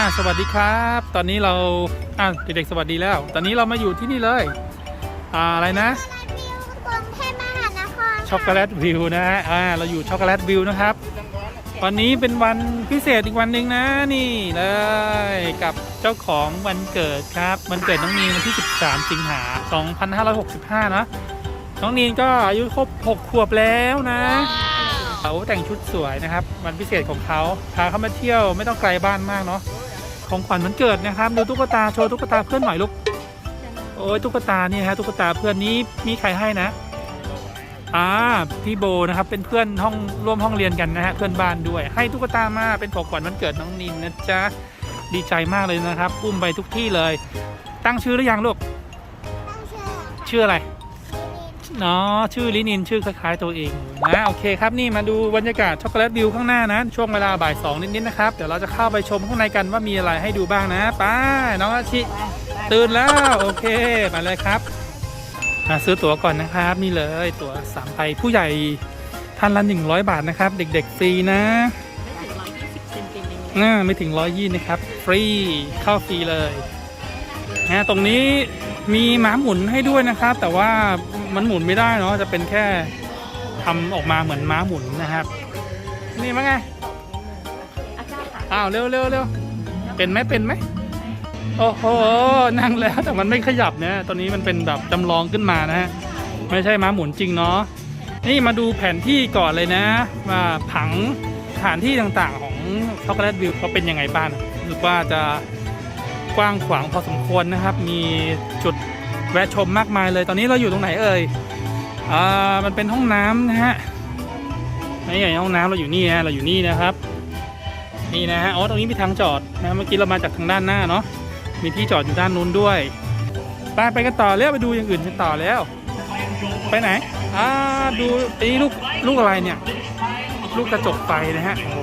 อ่าสวัสดีครับ ตอนนี้เราอ่าเด็กๆสวัสดีแล้ว ตอนนี้เรามาอยู่ที่นี่เลย อ่าอะไรนะกรุงเทพมหานครช็อกโกแลตวิวนะฮะอ่าเราอยู่ช็อกโกแลตวิวนะครับ วันนี้เป็นวันพิเศษอีกวันหนึ่งนะนี่เลยกับเจ้าของวันเกิดครับ วันเกิดน้องนีนวันที่ 13 สิงหา 2565 นะน้องนีนก็อายุครบ 6 ขวบแล้วนะเขาแต่งชุดสวยนะครับ วันพิเศษของเขาพาเขามาเที่ยวไม่ต้องไกลบ้านมากเนาะ ของขวัญวันเกิดนะครับดูตุ๊กตาโชว์ตุ๊กตาเพื่อนหน่อยลูกโอ้ยตุ๊กตานี่ฮะตุ๊กตาเพื่อนนี้มีใครให้นะอ่าพี่โบนะครับเป็นเพื่อนห้องร่วมห้องเรียนกันนะฮะเพื่อนบ้านด้วย ให้ตุ๊กตามาเป็นของขวัญวันเกิดน้องนินนะจ๊ะดีใจมากเลยนะครับอุ้มไปทุกที่เลย ตั้งชื่อหรือยังลูกตั้งชื่อชื่ออะไร เนาะชื่อลินินชื่อคล้ายๆตัวเองนะโอเคครับนี่มาดูบรรยากาศช็อกโกแลตวิวข้างหน้านะช่วงเวลาบ่ายสองนิดๆนะครับเดี๋ยวเราจะเข้าไปชมข้างในกันว่ามีอะไรให้ดูบ้างนะไป้าน้องอาชิตื่นแล้วโอเคมาเลยครับอะซื้อตั๋วก่อนนะครับนี่เลยตั๋วสามใบผู้ใหญ่ท่านละ100บาทนะครับ เด็กๆฟรีนะน่าไม่ถึงร้อยยี่นะครับ ฟรีเข้าฟรีเลยนะตรงนี้มีม้าหมุนให้ด้วยนะครับ แต่ว่า มันหมุนไม่ได้เนาะจะเป็นแค่ทำออกมาเหมือนม้าหมุนนะครับ นี่มั้งไงอ้าวเร็วเร็วเร็วเป็นไหมเป็นไหมโอ้โหนั่งแล้วแต่มันไม่ขยับนะตอนนี้มันเป็นแบบจำลองขึ้นมานะฮะไม่ใช่ม้าหมุนจริงเนาะนี่มาดูแผนที่ก่อนเลยนะว่าผังสถานที่ต่างๆของช็อกโกแลตวิวเขาเป็นยังไงบ้างรู้สึกว่าจะกว้างขวางพอสมควรนะครับ มีจุด แวะชมมากมายเลยตอนนี้เราอยู่ตรงไหนเอ่ยอ่ามันเป็นห้องน้ำนะฮะนี่ไงห้องน้ำเราอยู่นี่นะเราอยู่นี่นะครับ นี่นะฮะอ๋อตรงนี้มีทางจอดนะเมื่อกี้เรามาจากทางด้านหน้าเนาะมีที่จอดอยู่ด้านนู้นด้วยไปไปกันต่อแล้วไปดูอย่างอื่นกันต่อแล้ว ไปไหนอ่าดูไอ้ลูกลูกอะไรเนี่ย ลูกกระจกไฟนะฮะโอ้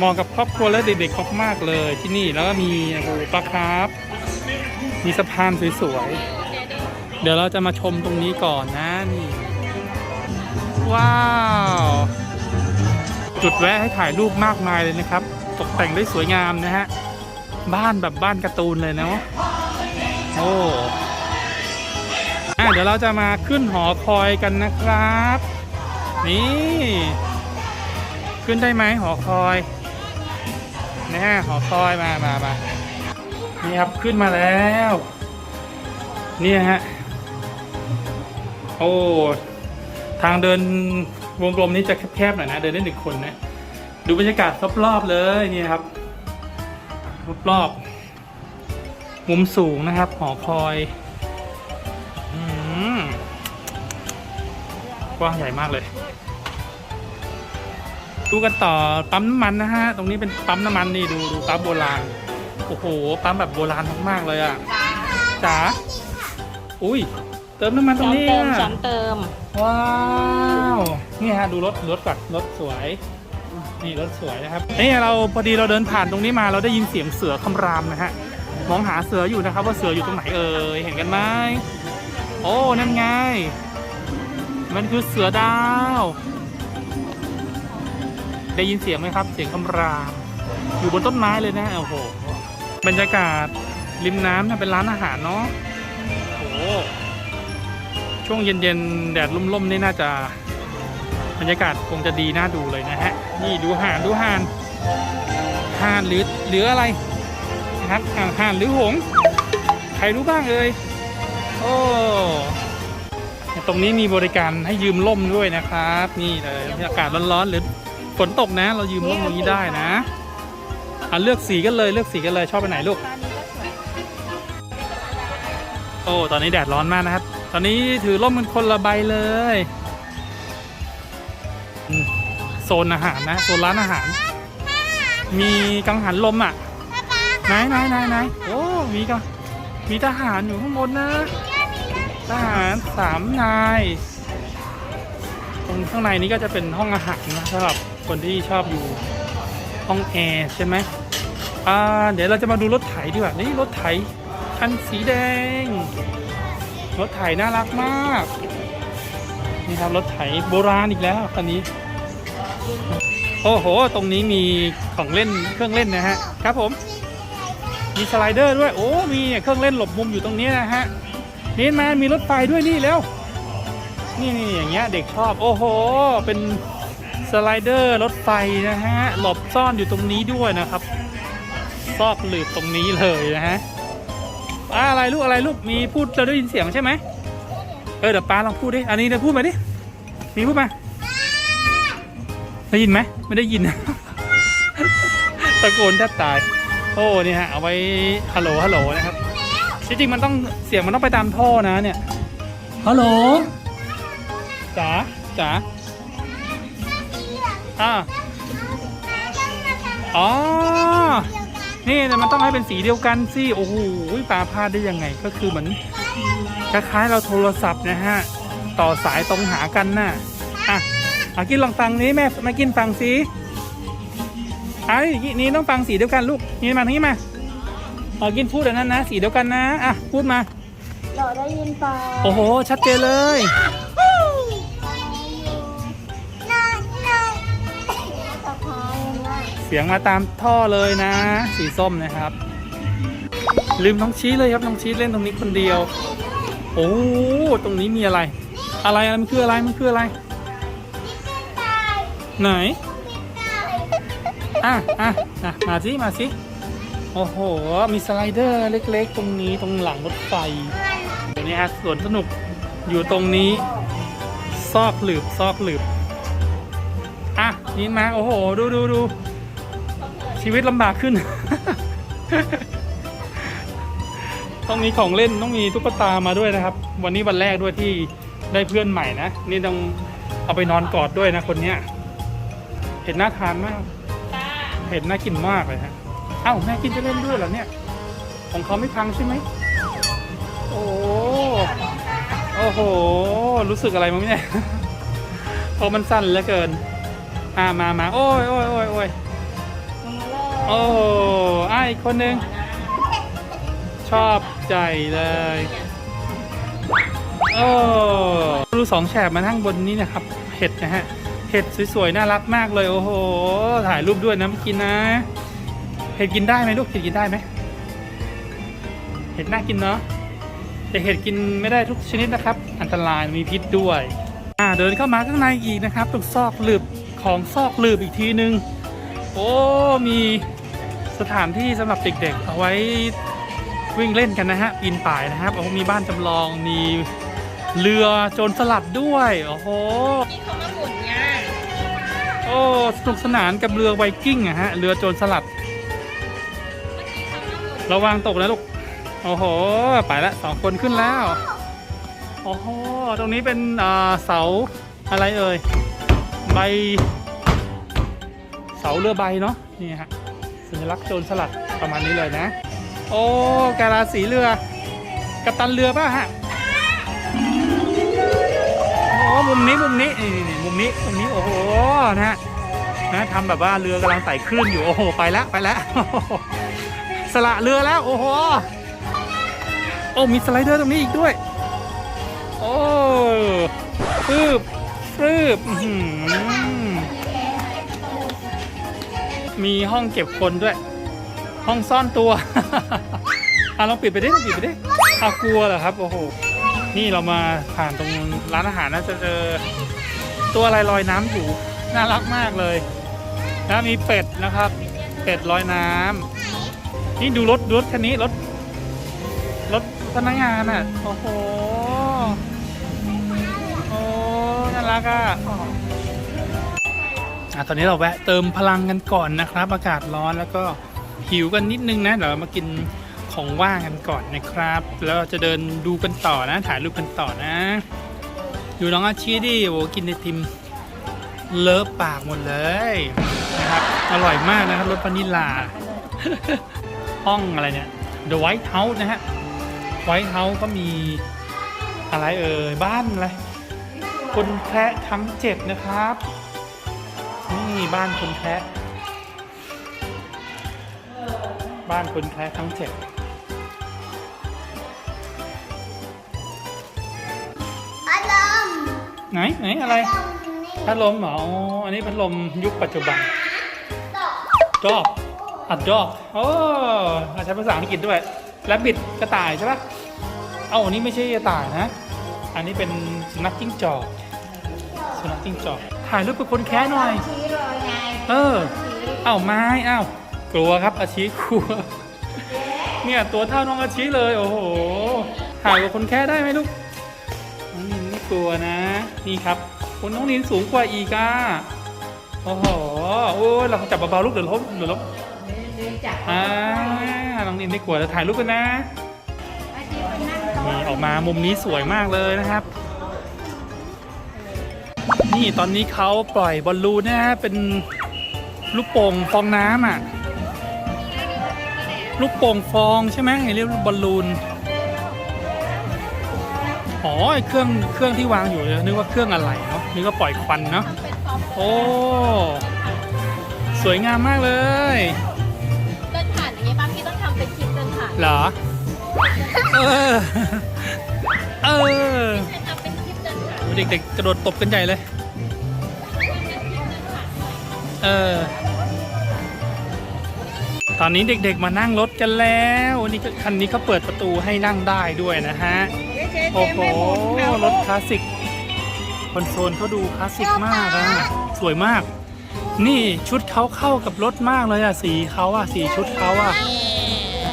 เหมาะกับครอบครัวและเด็กๆมากๆเลย ที่นี่แล้วก็มีโอ้โหปลาคาร์ฟมีสะพานสวยๆ เดี๋ยวเราจะมาชมตรงนี้ก่อนนะนี่ว้าว จุดแวะให้ถ่ายรูปมากมายเลยนะครับ ตกแต่งได้สวยงามนะฮะ บ้านแบบบ้านการ์ตูนเลยเนาะโอ้อเดี๋ยวเราจะมาขึ้นหอคอยกันนะครับ นี่ ขึ้นได้ไหมหอคอย นะหอคอยมามามานี่ครับขึ้นมาแล้ว นี่ฮะ โอ้ ทางเดินวงกลมนี้จะแคบๆหน่อยนะ เดินได้หนึ่งคนนะ ดูบรรยากาศรอบๆเลยนี่ครับ รอบๆ มุมสูงนะครับ หอคอยอกว้างใหญ่มากเลย ดูกันต่อปั๊มน้ำมันนะฮะ ตรงนี้เป็นปั๊มน้ำมันนี่ดูดูปั๊มโบราณ โอ้โห ปั๊มแบบโบราณมากๆเลยอะจ๋า อุ้ย เติมน้ำมันตรช้งอนนี้เติมอะช้อนเติม ว้าว นี่ฮะ ดูรถรถก่อนรถสวย นี่รถสวยนะครับนี่เราพอดีเราเดินผ่านตรงนี้มาเราได้ยินเสียงเสือคำรามนะฮะ มองหาเสืออยู่นะครับ ว่าเสืออยู่ตรงไหนเอ่ย เห็นกันไหม โอ้ นั่นไง มันคือเสือดาว ได้ยินเสียงไหมครับ เสียงคำราม อยู่บนต้นไม้เลยนะโอ้โหบรรยากาศริมน้ำนะเป็นร้านอาหารเนาะโอ้โหช่วงเย็นๆแดดล่มๆนี่น่าจะบรรยากาศคงจะดีน่าดูเลยนะฮะนี่ดูห่านดูห่านห่านหรือหรืออะไรนะครับอ่าห่านหรือหงใครรู้บ้างเอ่ยโอ้ตรงนี้มีบริการให้ยืมร่มด้วยนะครับ นี่เลยอากาศร้อนๆหรือ ฝนตกนะ เรายืมร่มตรงนี้ได้นะอะเลือกสีกันเลยเลือกสีกันเลยชอบไปไหนลูก โอ้ตอนนี้แดดร้อนมากนะครับ ตอนนี้ถือร่มกันคนละใบเลยอืมโซนอาหารนะโซนร้านอาหาร มีกังหันลมอะไหนไหนไหนไหนโอ้มีกังมีทหารอยู่ข้างบนนะ ทหารสามนาย ตรงข้างในนี้ก็จะเป็นห้องอาหารนะสำหรับ คนที่ชอบอยู่ห้องแอร์ใช่ไหมอ่าเดี๋ยวเราจะมาดูรถไถดีกว่า นี่รถไถคันสีแดง รถไถน่ารักมาก นี่ครับรถไถโบราณอีกแล้วคันนี้ โอ้โห ตรงนี้มีของเล่นเครื่องเล่นนะฮะ ครับผม มีสไลเดอร์ด้วย โอ้ มีเครื่องเล่นหลบมุมอยู่ตรงนี้นะฮะนี่มามีรถไฟด้วยนี่แล้ว นี่นี่อย่างเงี้ยเด็กชอบ โอ้โห เป็น สไลเดอร์รถไฟนะฮะ หลบซ่อนอยู่ตรงนี้ด้วยนะครับ ซอกหลืบตรงนี้เลยนะฮะอะไรลูกอะไรลูกมีพูดเราได้ยินเสียงใช่ไหมเออเดี๋ยวป้าลองพูดดิ อันนี้เดี๋ยวพูดมาดิ มีพูดมา ได้ยินไหม ไม่ได้ยิน ตะโกนแทบตาย โอ้นี่ฮะ เอาไว้ฮัลโหลฮัลโหลนะครับ จริงๆมันต้องเสียงมันต้องไปตามท่อนะเนี่ย ฮัลโหลจ๋าจ๋า อ่าอ๋อ นี่แต่มันต้องให้เป็นสีเดียวกันสิโอ้โหปลาพลาดได้ยังไงก็คือเหมือนคล้ายๆเราโทรศัพท์นะฮะ ต่อสายตรงหากันน่ะอะอากินลองฟังนี้แม่แม่กินฟังสิไอ้นี่ต้องฟังสีเดียวกันลูกนี่มาทางนี้มาอากินพูดอันนั้นนะ สีเดียวกันนะอะพูดมาเราได้ยินเปล่าโอ้โห ชัดเจนเลย สียงมาตามท่อเลยนะ สีส้มนะครับ ลืมน้องชี้เลยครับน้องชี้เล่นตรงนี้คนเดียว โอ้ตรงนี้มีอะไร อะไรอะไรมันคืออะไรมันคืออะไร ไหนอะอะอะมาสิมาสิโอ้โห มีสไลเดอร์เล็ก ๆ ตรงนี้ตรงหลังรถไฟตรงนี้ฮะสวนสนุกอยู่ตรงนี้ ซอกหลืบซอกหลืบอะนี่มาโอ้โห ดูดูดู ชีวิตลำบากขึ้น ต้องมีของเล่นต้องมีตุ๊กตามาด้วยนะครับ วันนี้วันแรกด้วยที่ได้เพื่อนใหม่นะ นี่ต้องเอาไปนอนกอดด้วยนะคนเนี้ยเห็นน่าทานมาก เห็นน่ากินมากเลยฮะเอ้าแม่กินจะเล่นด้วยเหรอเนี่ย ของเขาไม่พังใช่ไหมโอ้โอ้โห รู้สึกอะไรมั้งเนี่ยเพราะมันสั้นเหลือเกิน อ่ามามาโอ้ยโอ้ยโอ้ยโอ้ย โอ้อะอีกคนหนึ่งชอบใจเลยโอ้ดูสองแฉกมาทั้งบนนี้นะครับ เห็ดนะฮะ เห็ดสวยๆ น่ารักมากเลย โอ้โห ถ่ายรูปด้วยนะเมื่อกี้นะ เห็ดกินได้ไหมลูก เห็ดกินได้ไหม เห็ดน่ากินเนาะ แต่เห็ดกินไม่ได้ทุกชนิดนะครับ อันตรายมีพิษด้วย อ่า เดินเข้ามาข้างในอีกนะครับตรงซอกหลืบของซอกหลืบอีกทีนึง โอ้ มี สถานที่สำหรับเด็กๆ เอาไว้วิ่งเล่นกันนะฮะปีนป่ายนะครับโอ้โหมีบ้านจำลองมีเรือโจรสลัดด้วยโอ้โหที่เขามาหมุนไงโอ้สนุกสนานกับเรือไวกิ้งอะฮะเรือโจรสลัด ระวังตกนะลูกโอ้โหไปละสองคนขึ้นแล้วโอ้โหตรงนี้เป็นเสาอะไรเอ่ยใบ เสาเรือใบเนาะนี่ฮะ สัญลักษณ์โจรสลัดประมาณนี้เลยนะ โอ้การาสีเรือ กัปตันเรือป่ะฮะโอ้มุมนี้มุมนี้นี่นี่มุมนี้มุมนี้โอ้โหนะฮะนะทำแบบว่าเรือกำลังไต่คลื่นอยู่โอ้โหไปแล้วไปแล้วสละเรือแล้วโอ้โหโอ้มีสไลเดอร์ตรงนี้อีกด้วย โอ้ฟืบฟืบอื้อหือ มีห้องเก็บคนด้วย ห้องซ่อนตัว อะลองปิดไปดิลองปิดไปดิอาวกลัวเหรอครับ โอ้โห นี่เรามาผ่านตรงร้านอาหารนะจะเจอตัวอะไรลอยน้ำอยู่ น่ารักมากเลยนะมีเป็ดนะครับ เป็ดลอยน้ำนี่ดูรถรถคันนี้รถรถพนักงานอะ โอ้โห โอ้ น่ารักอะะตอนนี้เราแวะเติมพลังกันก่อนนะครับ อากาศร้อนแล้วก็หิวกันนิดนึงนะเดี๋ยวเรามากินของว่างกันก่อนนะครับ แล้วเราจะเดินดูกันต่อนะ ถ่ายรูปกันต่อนะดูน้องอาชีดิโอ้กินไอติมเลอะปากหมดเลยนะครับอร่อยมากนะครับรสวานิลลา ห้องอะไรเนี่ย The White House นะฮะ White House ก็มีอะไรเอ่ยบ้านอะไรคนแพะทั้งเจ็ดนะครับ นี่บ้านคนแพะบ้านคนแพะทั้งเจ็ดอารมณ์ไหนไหนอะไรอารมณ์นี่พัดลมเหรออ๋ออันนี้พัดลมยุคปัจจุบันจอบอัดจอบโอ้เราใช้ภาษาอังกฤษด้วยแรบบิดกระต่ายใช่ปะเอ้าอันนี้ไม่ใช่กระต่ายนะ อันนี้เป็นสุนัขจิ้งจอกสุนัขจิ้งจอก ถ่ายรูปกับคนแค้หน่อย ชี้เลยไงเออ เอ้าไม้เอ้ากลัวครับอาชีกลัว เนี่ยตัวเท่าน้องอาชีเลย โอ้โห ถ่ายกับคนแค่ได้ไหมลูก น้องนินไม่กลัวนะ นี่ครับคนน้องนินสูงกว่าอีกอะโอ้โห โอ้ยเราจับเบาๆลูกเดี๋ยวล้มเดี๋ยวล้มเดินจับอ่าน้องนินไม่กลัวจะถ่ายรูปกันนะ อาชีพไปนั่งโต๊ะ นี่ออกมามุมนี้สวยมากเลยนะครับ นี่ตอนนี้เขาปล่อยบอลลูนนะฮะเป็นลูกโป่งฟองน้ำอะ ลูกโป่งฟองใช่ไหมเรียกบอลลูนอ๋อไอ้เครื่องเครื่องที่วางอยู่เนี่ยนึกว่าเครื่องอะไรเนาะนึกว่าปล่อยควันเนาะเป็นฟอร์มโอ้สวยงามมากเลยเดินผ่านอย่างเงี้ยป้าพี่ต้องทำเป็นคลิปเดินผ่านเหรอ เออ เออ เดินผ่านเด็กๆกระโดดตบกันใหญ่เลย เออ ตอนนี้เด็กๆมานั่งรถกันแล้วนี่ก็คันนี้เขาเปิดประตูให้นั่งได้ด้วยนะฮะ โอ้โห รถคลาสสิก คอนโซลเขาดูคลาสสิกมากอะสวยมาก นี่ชุดเขาเข้ากับรถมากเลยอะสีเขาอะสีชุดเขาอะ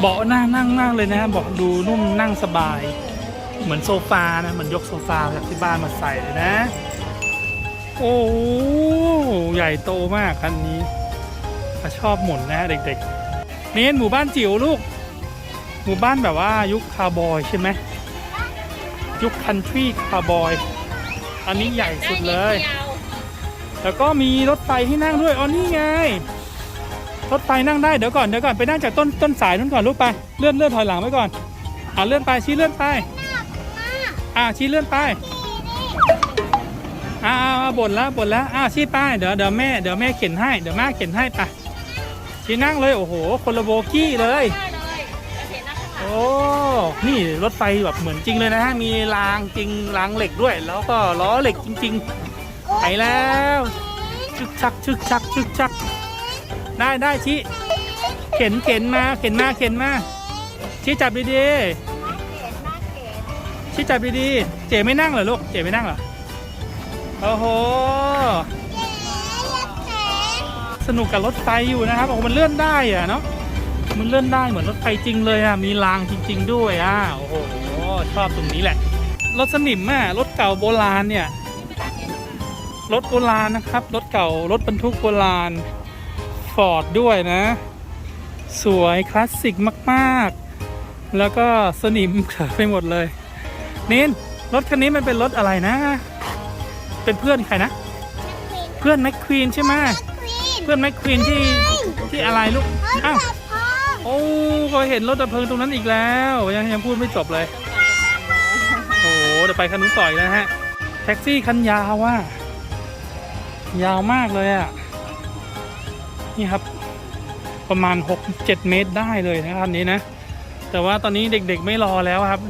เบาะนั่งนั่งมากเลยนะเบอกดูนุ่มนั่งสบาย เหมือนโซฟานะเหมือนยกโซฟาจากที่บ้านมาใส่เลยนะ โอ้โหใหญ่โตมากคันนี้ชอบหมุนนะเด็กๆเน้นหมู่บ้านจิ๋วลูก หมู่บ้านแบบว่ายุคคาวบอยใช่ไหมยุคคันทรีคาวบอย อันนี้ใหญ่สุดเลย แล้วก็มีรถไฟให้นั่งด้วยอ๋อนี่ไง รถไฟนั่งได้เดี๋ยวก่อนเดี๋ยวก่อนไปนั่งจากต้นต้นสายนู้นก่อนลูกไปเลื่อนเลื่อนถอยหลังไว้ก่อนอ่าเลื่อนไปชี้เลื่อนไป อ่าชี้เลื่อนไปอ่าอ่าอ่าบ่นแล้วบ่นแล้วอ่าชี้ไปเดี๋ยวเดี๋ยวแม่เดี๋ยวแม่เข็นให้เดี๋ยวแม่เข็นให้ไปชี้นั่งเลยโอ้โห คนละโบกี้เลยได้เลยจะเห็นหน้าข้างหลังโอ้นี่รถไฟแบบเหมือนจริงเลยนะฮะมีรางจริงรางเหล็กด้วย แล้วก็ล้อเหล็กจริง ๆ ไปแล้วชึกชักชึกชักชึกชัก ได้ได้ชิเข็นเข็นมาเข็นมาเข็นมาชิจับดีน่ ชิจับดีๆ เจ๋ไม่นั่งเหรอลูก เจ๋ไม่นั่งเหรอ โอ้โห สนุกกับรถไฟอยู่นะครับโอ้โหมันเลื่อนได้อะเนาะ มันเลื่อนได้เหมือนรถไฟจริงเลยอะมีรางจริง ๆ ด้วยอะ โอ้โห ชอบตรงนี้แหละ รถสนิมอะรถเก่าโบราณเนี่ย รถโบราณนะครับ รถเก่า รถบรรทุกโบราณ ฟอร์ดด้วยนะ สวยคลาสสิกมาก ๆ แล้วก็สนิมเขอะไปหมดเลย นินรถคันนี้มันเป็นรถอะไรนะ เป็นเพื่อนใครนะ เพื่อนแม็กควีนใช่ไหมควีนเพื่อนแม็กควีนที่ที่อะไรลูกอ้าวตัดพ่อโอ้ก็เห็นรถดับเพลิงตรงนั้นอีกแล้ว ยังยังพูดไม่จบเลย โอ้โหเดี๋ยวไปคันนู้นต่อยนะฮะ แท็กซี่คันยาวว่ายาวมากเลยอะ นี่ครับ ประมาณ 6-7 เมตรได้เลยนะคันนี้นะ แต่ว่าตอนนี้เด็กๆไม่รอแล้วครับ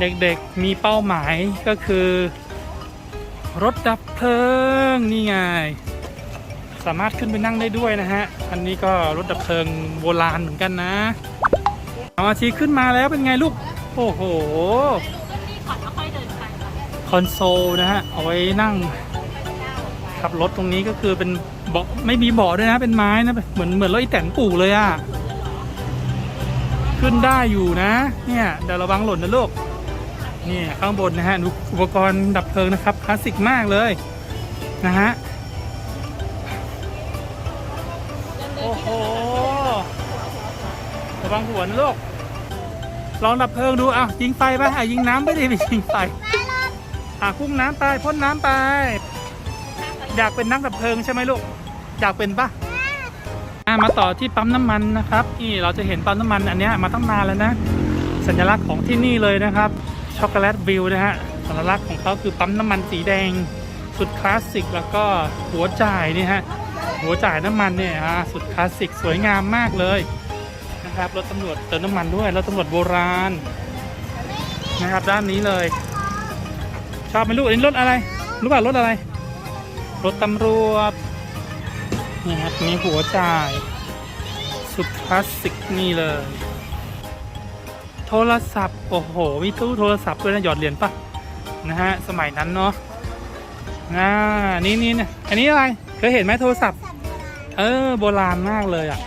เด็กๆมีเป้าหมายก็คือ รถดับเพลิงนี่ไง สามารถขึ้นไปนั่งได้ด้วยนะฮะ อันนี้ก็รถดับเพลิงโบราณเหมือนกันนะเอาอาชีขึ้นมาแล้วเป็นไงลูก โอ้โหคอนโซลนะฮะ เอาไว้นั่ง ขับรถตรงนี้ก็คือเป็นเบาะไม่มีเบาะด้วยนะ เป็นไม้นะ เหมือนเหมือนรถอีแตนปู่เลยอะขึ้นได้อยู่นะ เนี่ยเดี๋ยวระวังหล่นนะลูก นี่ข้างบนนะฮะดูอุปกรณ์ดับเพลิงนะครับคลาสสิกมากเลยนะฮะโอ้โหระวังหัวนะลูกลองดับเพลิงดูเอะยิงไฟไปอะยิงน้ำไปดิไปยิงไฟอะพุ่งน้ำไปพ่นน้ำไป อยากเป็นนักดับเพลิงใช่ไหมลูกอยากเป็นปะอะมาต่อที่ปั๊มน้ำมันนะครับนี่เราจะเห็นปั๊มน้ำมันอันนี้มาตั้งนานแล้วนะ สัญลักษณ์ของที่นี่เลยนะครับ ช็อกโกแลตวิวนะฮะสัญลักษณ์ของเขาคือปั๊มน้ำมันสีแดงสุดคลาสสิกแล้วก็หัวจ่ายนี่ฮะหัวจ่ายน้ำมันเนี่ยฮะสุดคลาสสิกสวยงามมากเลยนะครับรถตำรวจเติมน้ำมันด้วยรถตำรวจโบราณนะครับด้านนี้เลย ชอบไหมลูกอันนี้รถอะไรรู้ป่ะรถอะไร รถตำรวจนี่ครับมีหัวจ่าย สุดคลาสสิกนี่เลย โทรศัพท์ โอ้โห มีตู้โทรศัพท์ด้วยนะหยอดเหรียญปะนะฮะ สมัยนั้นเนาะอ่านี่นี่นะอันนี้อะไร เคยเห็นไหมโทรศัพท์ เออ โบราณมากเลยอะ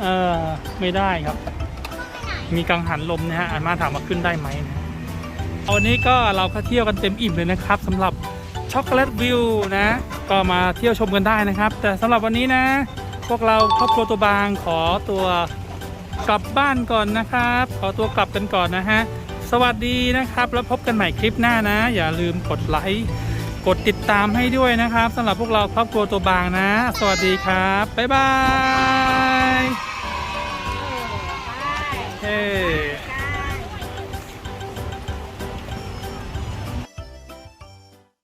เออ ไม่ได้ครับ มีกังหันลมนะฮะอามาถามว่าขึ้นได้ไหมนะวันนี้ก็เราก็เที่ยวกันเต็มอิ่มเลยนะครับสำหรับช็อกโกแลตวิวนะ ก็มาเที่ยวชมกันได้นะครับ แต่สำหรับวันนี้นะ พวกเราครอบครัวตัวบางขอตัว กลับบ้านก่อนนะครับ ขอตัวกลับกันก่อนนะฮะ สวัสดีนะครับ แล้วพบกันใหม่คลิปหน้านะ อย่าลืมกดไลค์ กดติดตามให้ด้วยนะครับสำหรับพวกเราครอบครัวตัวบางนะ สวัสดีครับ บ๊ายบาย เฮ้